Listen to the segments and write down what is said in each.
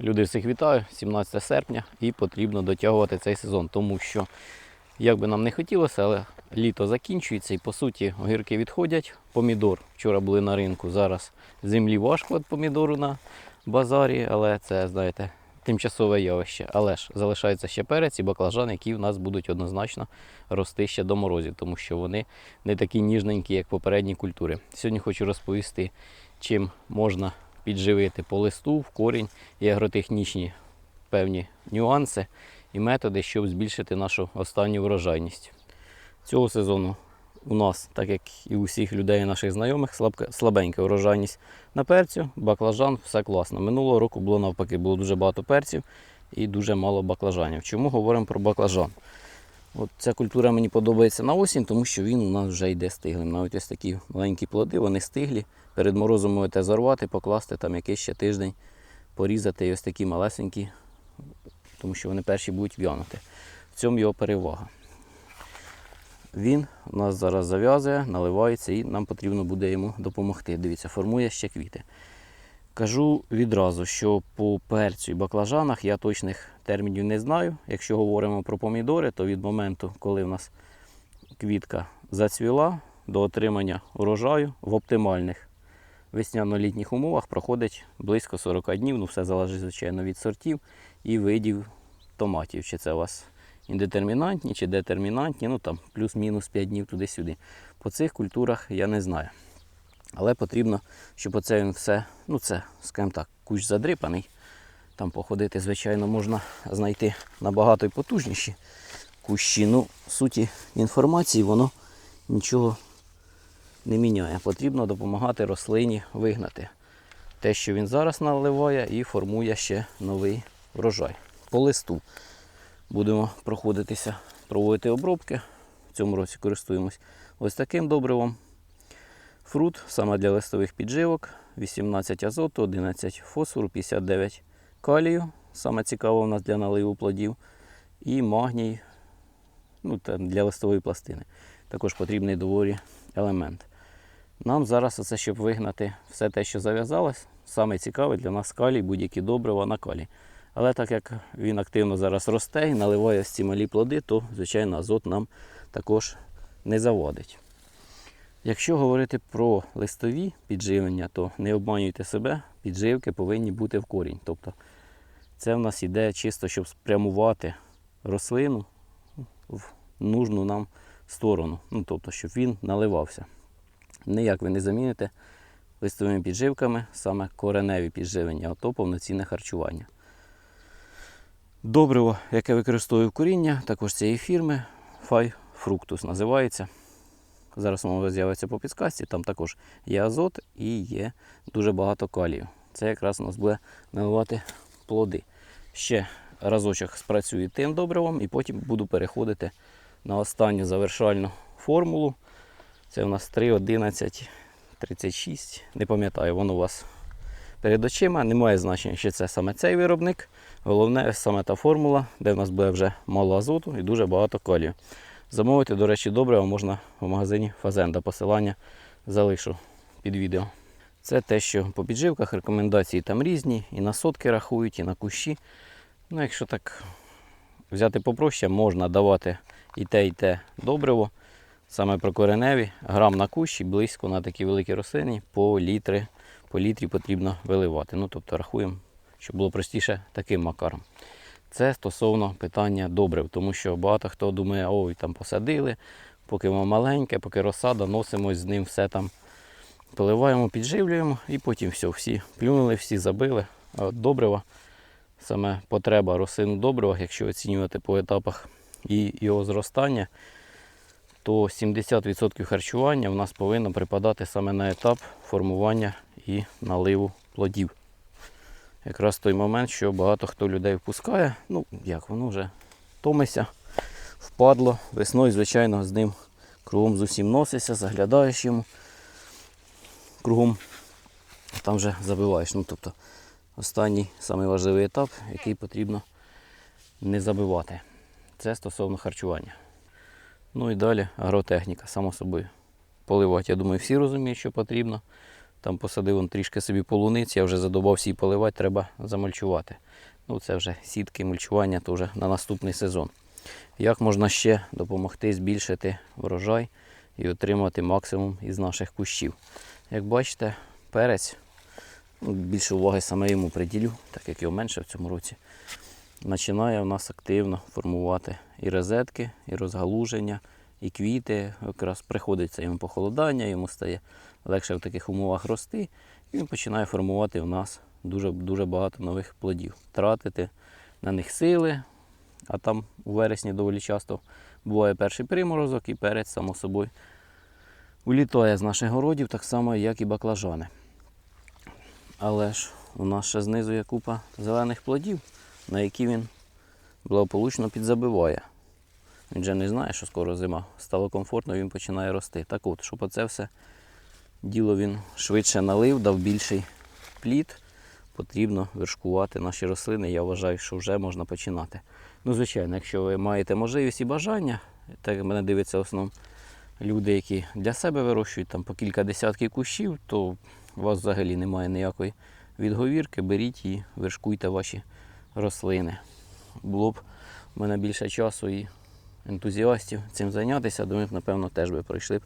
Люди всіх вітаю, 17 серпня і потрібно дотягувати цей сезон, тому що, як би нам не хотілося, але літо закінчується і по суті огірки відходять. Помідор вчора були на ринку, зараз землі важко від помідору на базарі, але це, знаєте, тимчасове явище. Але ж залишається ще перець і баклажан, які в нас будуть однозначно рости ще до морозів, тому що вони не такі ніжненькі, як попередні культури. Сьогодні хочу розповісти, чим можна підживити по листу, в корінь і агротехнічні певні нюанси і методи, щоб збільшити нашу останню врожайність. Цього сезону у нас, так як і у всіх людей і наших знайомих, слабка, слабенька врожайність на перцю, баклажан, все класно. Минулого року було навпаки, було дуже багато перців і дуже мало баклажанів. Чому говоримо про баклажан? От ця культура мені подобається на осінь, тому що він у нас вже йде стиглим. Навіть ось такі маленькі плоди, вони стиглі. Перед морозом можете зарвати, покласти там якийсь ще тиждень, порізати і ось такі малесенькі, тому що вони перші будуть в'янути. В цьому його перевага. Він у нас зараз зав'язує, наливається і нам потрібно буде йому допомогти. Дивіться, формує ще квіти. Кажу відразу, що по перцю і баклажанах я точних термінів не знаю. Якщо говоримо про помідори, то від моменту, коли в нас квітка зацвіла до отримання урожаю в оптимальних весняно-літніх умовах проходить близько 40 днів. Ну, все залежить, звичайно, від сортів і видів томатів. Чи це у вас індетермінантні, чи детермінантні, ну там плюс-мінус 5 днів туди-сюди. По цих культурах я не знаю. Але потрібно, щоб оце він все, ну це, скажімо так, кущ задрипаний. Там походити, звичайно, можна знайти набагато й потужніші кущі. Ну, суті інформації воно нічого не міняє. Потрібно допомагати рослині вигнати те, що він зараз наливає, і формує ще новий врожай. По листу будемо проходитися, проводити обробки. В цьому році користуємось ось таким добривом. Фрут саме для листових підживок, 18 азоту, 11 фосфору, 59 калію. Саме цікаво у нас для наливу плодів. І магній ну, та для листової пластини. Також потрібний доволі елемент. Нам зараз, оце, щоб вигнати все те, що зав'язалось, саме цікаве для нас калій, будь-які добрива на калій. Але так як він активно зараз росте і наливає ці малі плоди, то, звичайно, азот нам також не заводить. Якщо говорити про листові підживлення, то не обманюйте себе, підживки повинні бути в корінь. Тобто це в нас іде чисто, щоб спрямувати рослину в нужну нам сторону. Ну, тобто, щоб він наливався. Ніяк ви не заміните листовими підживками саме кореневі підживлення, то повноцінне харчування. Добриво, яке використовую коріння, також цієї фірми Фай Фруктус називається. Зараз воно з'явиться по підсказці, там також є азот і є дуже багато калію. Це якраз у нас буде наливати плоди. Ще разочок спрацюю тим добривом і потім буду переходити на останню завершальну формулу. Це у нас 3, 11, 36. Не пам'ятаю, воно у вас перед очима. Немає значення, що це саме цей виробник. Головне саме та формула, де в нас буде вже мало азоту і дуже багато калію. Замовити, до речі, добре можна в магазині Фазенда. Посилання залишу під відео. Це те, що по підживках рекомендації там різні, і на сотки рахують, і на кущі. Ну, якщо так взяти попроще, можна давати і те, і те добриво. Саме про кореневі, грам на кущі, близько на такі великі рослини, по літри, по літрі потрібно виливати. Ну, тобто рахуємо, щоб було простіше таким макаром. Це стосовно питання добрив, тому що багато хто думає, ой, там посадили, поки воно маленьке, поки розсада, носимо з ним все там, поливаємо, підживлюємо і потім все, всі плюнули, всі забили. Добрива, саме потреба рослин у добривах, якщо оцінювати по етапах і його зростання, то 70% харчування в нас повинно припадати саме на етап формування і наливу плодів якраз той момент, що багато хто людей впускає. Ну, як воно вже томиться, впадло. Весною, звичайно, з ним кругом з усім носишся, заглядаєш йому кругом, там вже забиваєш. Ну, тобто останній самий важливий етап, який потрібно не забивати. Це стосовно харчування. Ну і далі агротехніка, само собою. Поливати, я думаю, всі розуміють, що потрібно. Там посадив он трішки собі полуниць, я вже задобався її поливати, треба замульчувати. Ну, це вже сітки, мульчування, то вже на наступний сезон. Як можна ще допомогти збільшити врожай і отримати максимум із наших кущів? Як бачите, перець, ну, більше уваги саме йому приділю, так як його менше в цьому році, починає в нас активно формувати і розетки, і розгалуження, і квіти. Якраз приходиться йому похолодання, йому стає легше в таких умовах рости, і він починає формувати в нас дуже, дуже багато нових плодів. Тратити на них сили, а там у вересні доволі часто буває перший приморозок і перець, само собою, улітає з наших городів, так само, як і баклажани. Але ж у нас ще знизу є купа зелених плодів, на які він благополучно підзабиває. Він вже не знає, що скоро зима. Стало комфортно, він починає рости. Так от, щоб оце все діло він швидше налив, дав більший плід, потрібно вершкувати наші рослини. Я вважаю, що вже можна починати. Ну, звичайно, якщо ви маєте можливість і бажання, так мене дивляться в основному люди, які для себе вирощують там по кілька десятків кущів, то у вас взагалі немає ніякої відговірки, беріть і вершкуйте ваші рослини. Було б у мене більше часу і ентузіастів цим зайнятися, думаю, напевно, теж би пройшли б,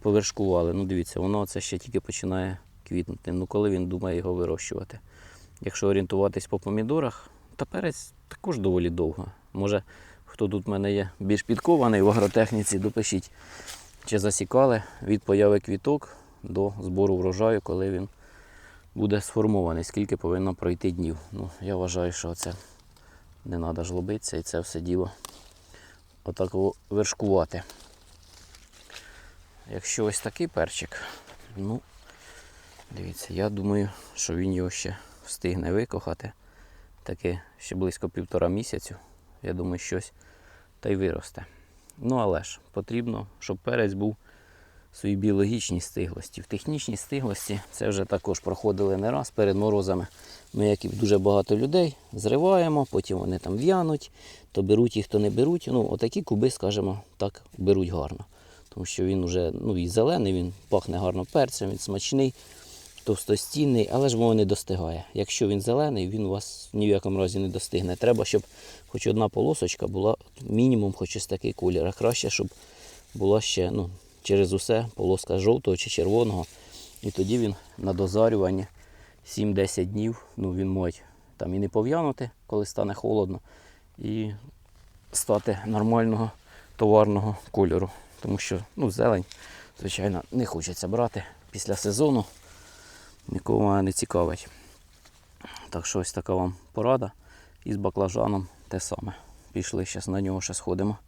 повершкували. Ну, дивіться, воно це ще тільки починає квітнути. Ну, коли він думає його вирощувати. Якщо орієнтуватись по помідорах, та перець також доволі довго. Може, хто тут в мене є більш підкований в агротехніці, допишіть, чи засікали від появи квіток до збору врожаю, коли він буде сформований, скільки повинно пройти днів. Ну, я вважаю, що це не треба жлобитися і це все діло отак вершкувати. Якщо ось такий перчик, ну, дивіться, я думаю, що він його ще встигне викохати. Таке ще близько півтора місяцю. Я думаю, щось та й виросте. Ну але ж потрібно, щоб перець був своїй біологічній стиглості. В технічній стиглості це вже також проходили не раз перед морозами. Ми, як і дуже багато людей, зриваємо, потім вони там в'януть, то беруть їх, то не беруть. Ну, отакі куби, скажімо, так, беруть гарно. Тому що він вже ну, і зелений, він пахне гарно перцем, він смачний, товстостінний, але ж воно не достигає. Якщо він зелений, він у вас ні в якому разі не достигне. Треба, щоб хоч одна полосочка була мінімум хоч ось такий колір. А краще, щоб була ще ну, через усе полоска жовтого чи червоного. І тоді він на дозарюванні 7-10 днів ну, він може там і не пов'янути, коли стане холодно, і стати нормального товарного кольору. Тому що ну, зелень, звичайно, не хочеться брати після сезону. Нікого мене не цікавить. Так що ось така вам порада. І з баклажаном те саме. Пішли, зараз на нього ще сходимо.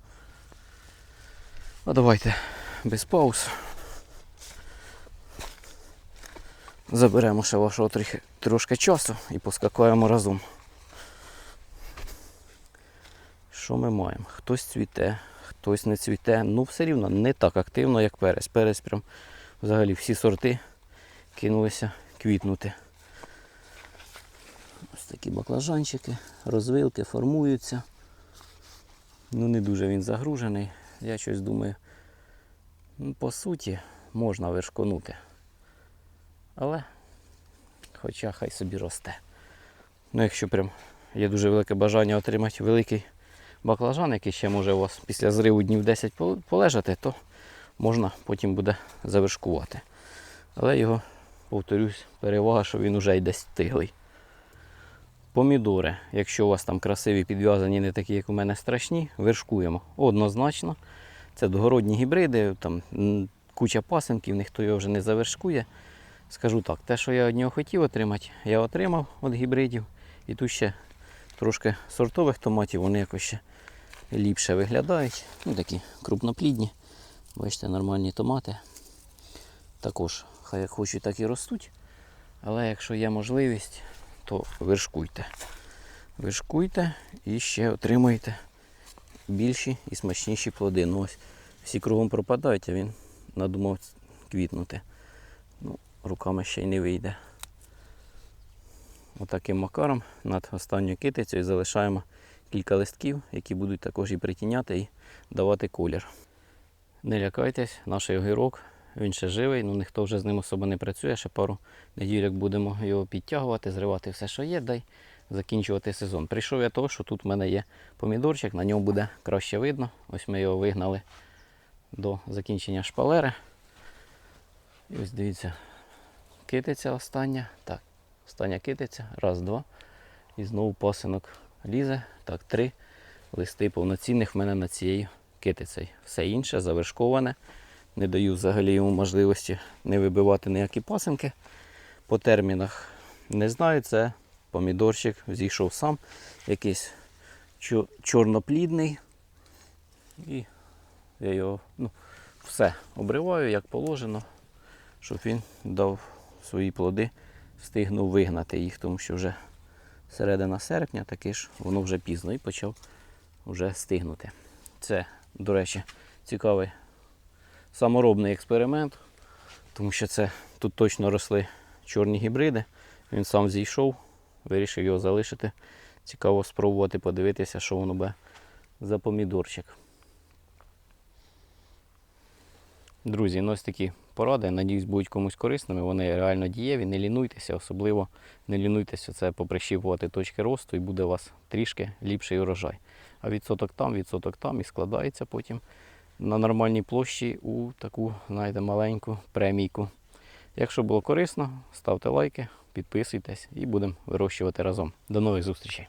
А давайте без пауз. Заберемо ще вашого трохи, трошки часу і поскакаємо разом. Що ми маємо? Хтось цвіте, хтось не цвіте. Ну, все рівно не так активно, як перець. Перець прям взагалі всі сорти кинулися квітнути. Ось такі баклажанчики, розвилки формуються. Ну, не дуже він загружений. Я щось думаю, по суті, можна вершконути. Але хоча хай собі росте. Ну, якщо прям є дуже велике бажання отримати великий баклажан, який ще може у вас після зриву днів 10 полежати, то можна потім буде завершкувати. Але його, повторюсь, перевага, що він уже йде стиглий. Помідори, якщо у вас там красиві підв'язані, не такі, як у мене страшні, вершкуємо. Однозначно. Це догородні гібриди, там куча пасенків, ніхто його вже не завершкує. Скажу так, те, що я від нього хотів отримати, я отримав від гібридів. І тут ще трошки сортових томатів, вони якось ще ліпше виглядають. Ну, такі крупноплідні. Бачите, нормальні томати. Також, хай як хочуть, так і ростуть. Але якщо є можливість, то вершкуйте. Вершкуйте і ще отримуєте більші і смачніші плоди. Ну ось всі кругом пропадають, а він надумав квітнути. Ну, руками ще й не вийде. Отаким макаром над останньою китицею залишаємо кілька листків, які будуть також і притіняти і давати колір. Не лякайтесь, наш огірок він ще живий, ну ніхто вже з ним особо не працює. Ще пару неділь будемо його підтягувати, зривати все, що є, дай закінчувати сезон. Прийшов я того, що тут в мене є помідорчик, на ньому буде краще видно. Ось ми його вигнали до закінчення шпалери. І ось дивіться, китиця остання. Так, остання китиця. Раз, два. І знову пасинок лізе. Так, три листи повноцінних в мене над цією китицею. Все інше завершковане. Не даю взагалі йому можливості не вибивати ніякі пасинки. По термінах не знаю, це помідорчик зійшов сам, якийсь чорноплідний. І я його ну, все обриваю, як положено, щоб він дав свої плоди, встигнув вигнати їх, тому що вже середина серпня, таки ж воно вже пізно і почав вже стигнути. Це, до речі, цікавий саморобний експеримент, тому що це тут точно росли чорні гібриди. Він сам зійшов, вирішив його залишити. Цікаво спробувати подивитися, що воно буде за помідорчик. Друзі, ну ось такі поради. Надіюсь, будуть комусь корисними. Вони реально дієві. Не лінуйтеся, особливо не лінуйтеся це поприщіпувати точки росту і буде у вас трішки ліпший урожай. А відсоток там, відсоток там і складається потім на нормальній площі у таку, знаєте, маленьку премійку. Якщо було корисно, ставте лайки, підписуйтесь і будемо вирощувати разом. До нових зустрічей!